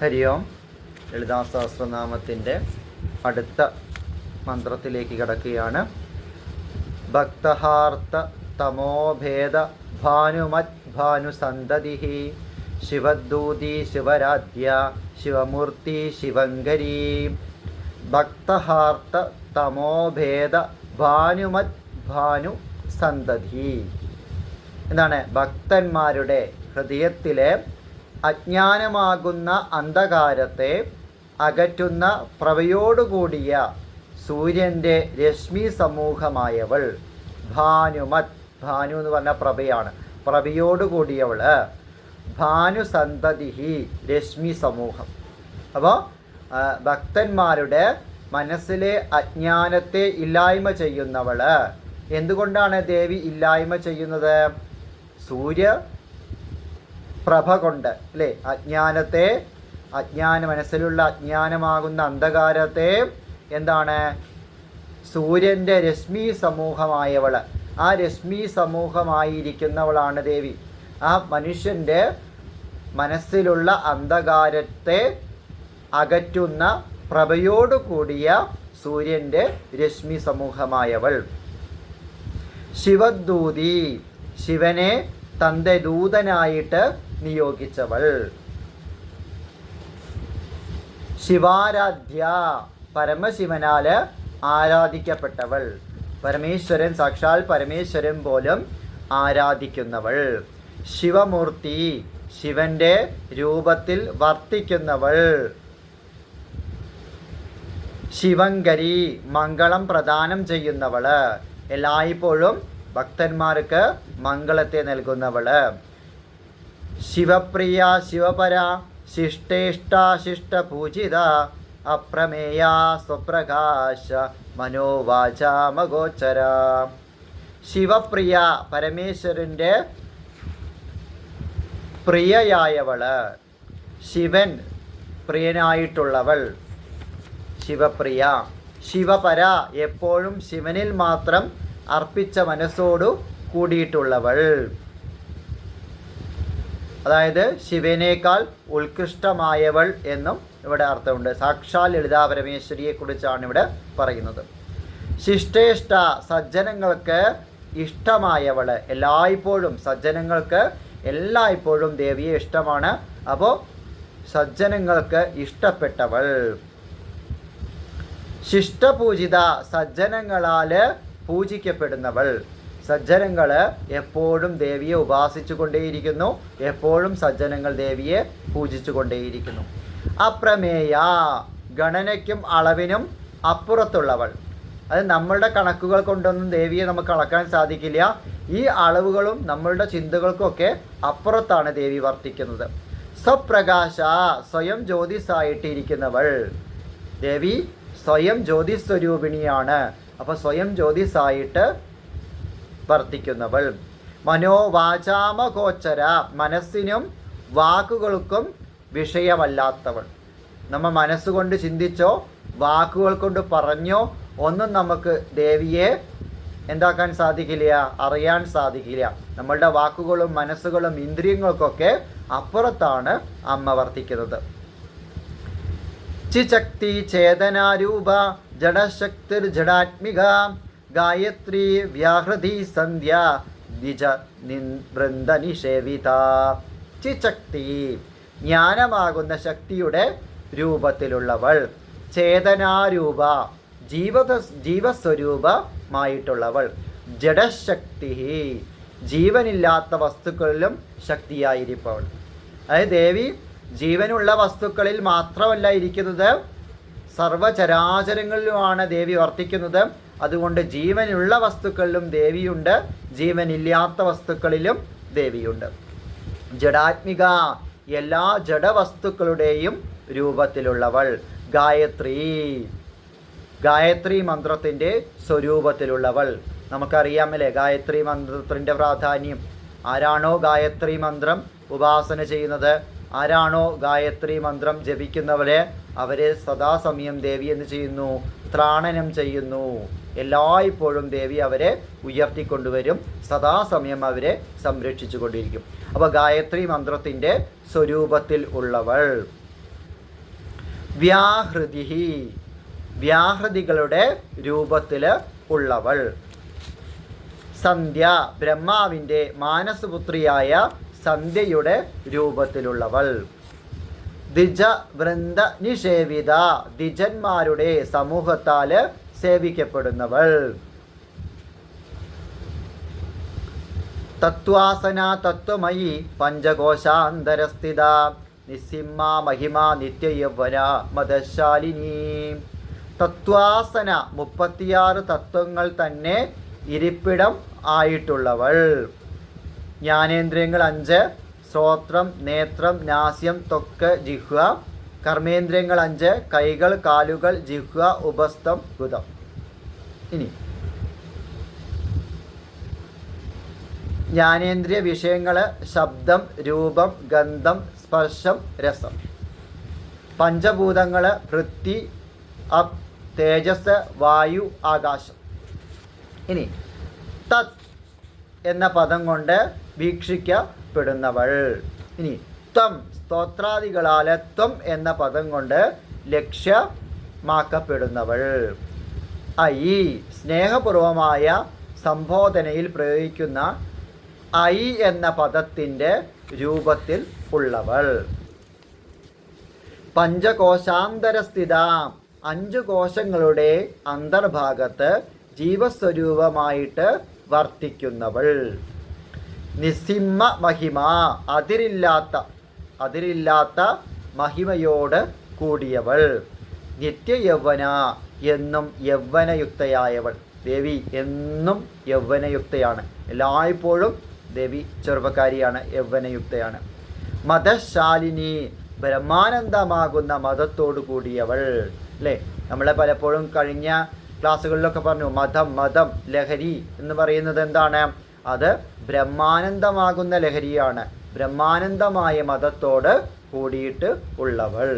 ഹരി ഓം. ലളിതാ സഹസ്രനാമത്തിന്റെ അടുത്ത മന്ത്രത്തിലേക്ക് കിടക്കുകയാണ്. ഭക്തഹാർത്ത തമോഭേദ ഭാനുമത് ഭാനുസന്തതി ശിവദൂതി ശിവരാധ്യ ശിവമൂർത്തി ശിവങ്കരി. ഭക്തഹാർത്ത തമോഭേദ ഭാനുമത് ഭാനു സന്തതി എന്താണ് ഭക്തന്മാരുടെ ഹൃദയത്തിലെ അജ്ഞാനമാകുന്ന അന്ധകാരത്തെ അകറ്റുന്ന പ്രവയോടുകൂടിയ സൂര്യന്റെ രശ്മി സമൂഹമായവൾ. ഭാനുമത്. ഭാനു എന്ന് പറഞ്ഞ പ്രഭയാണ്. പ്രഭയോടുകൂടിയവൾ. ഭാനുസന്തതിഹി രശ്മി സമൂഹം. അപ്പോൾ ഭക്തന്മാരുടെ മനസ്സിലെ അജ്ഞാനത്തെ ഇല്ലായ്മ ചെയ്യുന്നവൾ എന്തുകൊണ്ടാണ് ദേവി ഇല്ലായ്മ ചെയ്യുന്നത്? സൂര്യ പ്രഭ കൊണ്ട് അല്ലേ? അജ്ഞാനത്തെ അജ്ഞാന മനസ്സിലുള്ള അജ്ഞാനമാകുന്ന അന്ധകാരത്തെ എന്താണ്? സൂര്യന്റെ രശ്മി സമൂഹമായവൾ ആ രശ്മി സമൂഹമായിരിക്കുന്നവളാണ് ദേവി. ആ മനുഷ്യന്റെ മനസ്സിലുള്ള അന്ധകാരത്തെ അകറ്റുന്ന പ്രഭയോടു കൂടിയ സൂര്യന്റെ രശ്മി സമൂഹമായവൾ. ശിവദൂതി ശിവനെ തന്റെ ദൂതനായിട്ട് നിയോഗിച്ചവൾ. ശിവാരാധ്യ പരമശിവനാൽ ആരാധിക്കപ്പെട്ടവൾ. പരമേശ്വരൻ സാക്ഷാൽ പരമേശ്വരൻ പോലും ആരാധിക്കുന്നവൾ. ശിവമൂർത്തി ശിവന്റെ രൂപത്തിൽ വർത്തിക്കുന്നവൾ. ശിവങ്കരി മംഗളം പ്രദാനം ചെയ്യുന്നവൾ. എല്ലായ്പ്പോഴും ഭക്തന്മാർക്ക് മംഗളത്തെ നൽകുന്നവൾ. ശിവപ്രിയ ശിവപര ശിഷ്ടേഷ്ടാശിഷ്ടപൂജിത അപ്രമേയ സ്വപ്രകാശ മനോവാചാമഗോചര ശിവപ്രിയ പരമേശ്വരന്റെ പ്രിയയായവൾ. ശിവൻ പ്രിയനായിട്ടുള്ളവൾ. ശിവപ്രിയ. ശിവപര എപ്പോഴും ശിവനിൽ മാത്രം അർപ്പിച്ച മനസ്സോടു കൂടിയിട്ടുള്ളവൾ. അതായത് ശിവനേക്കാൾ ഉത്കൃഷ്ടമായവൾ എന്നും ഇവിടെ അർത്ഥമുണ്ട്. സാക്ഷാൽ ലളിതാ പരമേശ്വരിയെക്കുറിച്ചാണ് ഇവിടെ പറയുന്നത്. ശിഷ്ടേഷ്ട സജ്ജനങ്ങൾക്ക് ഇഷ്ടമായവൾ എല്ലായ്പ്പോഴും സജ്ജനങ്ങൾക്ക് എല്ലായ്പ്പോഴും ദേവിയെ ഇഷ്ടമാണ്. അപ്പോൾ സജ്ജനങ്ങൾക്ക് ഇഷ്ടപ്പെട്ടവൾ. ശിഷ്ടപൂജിത സജ്ജനങ്ങളാൽ പൂജിക്കപ്പെടുന്നവൾ. സജ്ജനങ്ങൾ എപ്പോഴും ദേവിയെ ഉപാസിച്ചു കൊണ്ടേയിരിക്കുന്നു എപ്പോഴും സജ്ജനങ്ങൾ ദേവിയെ പൂജിച്ചു കൊണ്ടേയിരിക്കുന്നു അപ്രമേയ ഗണനയ്ക്കും അളവിനും അപ്പുറത്തുള്ളവൾ. അത് നമ്മളുടെ കണക്കുകൾ കൊണ്ടൊന്നും ദേവിയെ നമുക്ക് അളക്കാൻ സാധിക്കില്ല. ഈ അളവുകളും നമ്മളുടെ ചിന്തകൾക്കൊക്കെ അപ്പുറത്താണ് ദേവി വർത്തിക്കുന്നത്. സ്വപ്രകാശ സ്വയം ജ്യോതിസായിട്ടിരിക്കുന്നവൾ. ദേവി സ്വയം ജ്യോതിസ്വരൂപിണിയാണ്. അപ്പോൾ സ്വയം ജ്യോതിസായിട്ട് വർത്തിക്കുന്നവൾ. മനോവാചാമഗോചര മനസ്സിനും വാക്കുകൾക്കും വിഷയമല്ലാത്തവൾ. നമ്മൾ മനസ്സുകൊണ്ട് ചിന്തിച്ചോ വാക്കുകൾ കൊണ്ട് പറഞ്ഞോ ഒന്നും നമുക്ക് ദേവിയെ എന്താക്കാൻ സാധിക്കില്ല അറിയാൻ സാധിക്കില്ല. നമ്മളുടെ വാക്കുകളും മനസ്സുകളും ഇന്ദ്രിയങ്ങൾക്കൊക്കെ അപ്പുറത്താണ് അമ്മ വർത്തിക്കുന്നത്. ചിശക്തി ചേതനാരൂപ ജഡശക്തിർ ജഡാത്മിക ഗായത്രി വ്യാഹൃതി സന്ധ്യ ദ്വിജ വൃന്ദ നിഷേവിത. ചിശക്തി ജ്ഞാനമാകുന്ന ശക്തിയുടെ രൂപത്തിലുള്ളവൾ. ചേതനാരൂപ ജീവത ജീവസ്വരൂപമായിട്ടുള്ളവൾ. ജഡശക്തി ജീവനില്ലാത്ത വസ്തുക്കളിലും ശക്തിയായിരിപ്പവൾ. അതായത് ദേവി ജീവനുള്ള വസ്തുക്കളിൽ മാത്രമല്ല ഇരിക്കുന്നത്. സർവചരാചരങ്ങളിലുമാണ് ദേവി വർത്തിക്കുന്നത്. അതുകൊണ്ട് ജീവനുള്ള വസ്തുക്കളിലും ദേവിയുണ്ട് ജീവനില്ലാത്ത വസ്തുക്കളിലും ദേവിയുണ്ട്. ജഡാത്മിക എല്ലാ ജഡവസ്തുക്കളുടെയും രൂപത്തിലുള്ളവൾ. ഗായത്രി. ഗായത്രി മന്ത്രത്തിന്റെ സ്വരൂപത്തിലുള്ളവൾ. നമുക്കറിയാമല്ലേ ഗായത്രി മന്ത്രത്തിന്റെ പ്രാധാന്യം. ആരാണോ ഗായത്രി മന്ത്രം ഉപാസന ചെയ്യുന്നത്? ആരാണോ ഗായത്രി മന്ത്രം ജപിക്കുന്നവരെ? അവരെ സദാസമയം ദേവി എന്ന് ചെയ്യുന്നു ത്രാണനം ചെയ്യുന്നു. എല്ലായ്പ്പോഴും ദേവി അവരെ ഉയർത്തിക്കൊണ്ടുവരും. സദാസമയം അവരെ സംരക്ഷിച്ചു കൊണ്ടിരിക്കും അപ്പോൾ ഗായത്രി മന്ത്രത്തിന്റെ സ്വരൂപത്തിൽ ഉള്ളവൾ. വ്യാഹൃതി വ്യാഹൃതികളുടെ രൂപത്തിൽ ഉള്ളവൾ. സന്ധ്യ. ബ്രഹ്മാവിന്റെ മാനസപുത്രിയായ സന്ധ്യയുടെ രൂപത്തിലുള്ളവൾ. ദ്വിജ വൃന്ദ നിഷേവിത ദ്വിജന്മാരുടെ സമൂഹത്താൽ സേവിക്കപ്പെടുന്നവൾ. തത്വാസന തത്വമയി പഞ്ചകോശാന്തരസ്ഥിത. നിസ്സിംഹ മഹിമ നിത്യയൗവന മതശാലിനി തത്വാസന മുപ്പത്തിയാറ് തത്വങ്ങൾ തന്നെ ഇരിപ്പിടം ആയിട്ടുള്ളവൾ. ജ്ഞാനേന്ദ്രിയങ്ങൾ അഞ്ച് ശ്രോത്രം നേത്രം നാസ്യം ത്വക്ക് ജിഹ്വ കർമ്മേന്ദ്രിയങ്ങൾ അഞ്ച് കൈകൾ കാലുകൾ ജിഹ്വ ഉപസ്ഥം ഗുദം. ഇനി. ജ്ഞാനേന്ദ്രിയ വിഷയങ്ങൾ ശബ്ദം രൂപം ഗന്ധം സ്പർശം രസം. പഞ്ചഭൂതങ്ങൾ വൃത്തി അപ് തേജസ് വായു ആകാശം. ഇനി. തത് എന്ന പദം കൊണ്ട് വീക്ഷിക്കപ്പെടുന്നവൾ. ഇനി. ത്വം സ്തോത്രാദികളാലെ ത്വം എന്ന പദം കൊണ്ട് ലക്ഷ്യമാക്കപ്പെടുന്നവൾ. ഐ സ്നേഹപൂർവമായ സംബോധനയിൽ പ്രയോഗിക്കുന്ന ഐ എന്ന പദത്തിന്റെ രൂപത്തിൽ ഉള്ളവൾ. പഞ്ചകോശാന്തരസ്ഥിത അഞ്ചു കോശങ്ങളുടെ അന്തർഭാഗത്ത് ജീവസ്വരൂപമായിട്ട് വർത്തിക്കുന്നവൾ. നിസിമ്മ മഹിമ അതിരില്ലാത്ത അതിരില്ലാത്ത മഹിമയോട് കൂടിയവൾ. നിത്യയൗവന എന്നും യൗവനയുക്തയായവൾ. ദേവി എന്നും യൗവനയുക്തയാണ്. എല്ലായ്പ്പോഴും ദേവി ചെറുപ്പക്കാരിയാണ് യൗവനയുക്തയാണ്. മതശാലിനി ബ്രഹ്മാനന്ദമാകുന്ന മതത്തോടു കൂടിയവൾ. അല്ലേ? നമ്മളെ പലപ്പോഴും കഴിഞ്ഞ ക്ലാസ്സുകളിലൊക്കെ പറഞ്ഞു മതം മതം ലഹരി എന്ന് പറയുന്നത് എന്താണ്? അത് ബ്രഹ്മാനന്ദമാകുന്ന ലഹരിയാണ്. ബ്രഹ്മാനന്ദമായ മതത്തോട് കൂടിയിട്ട് ഉള്ളവൾ.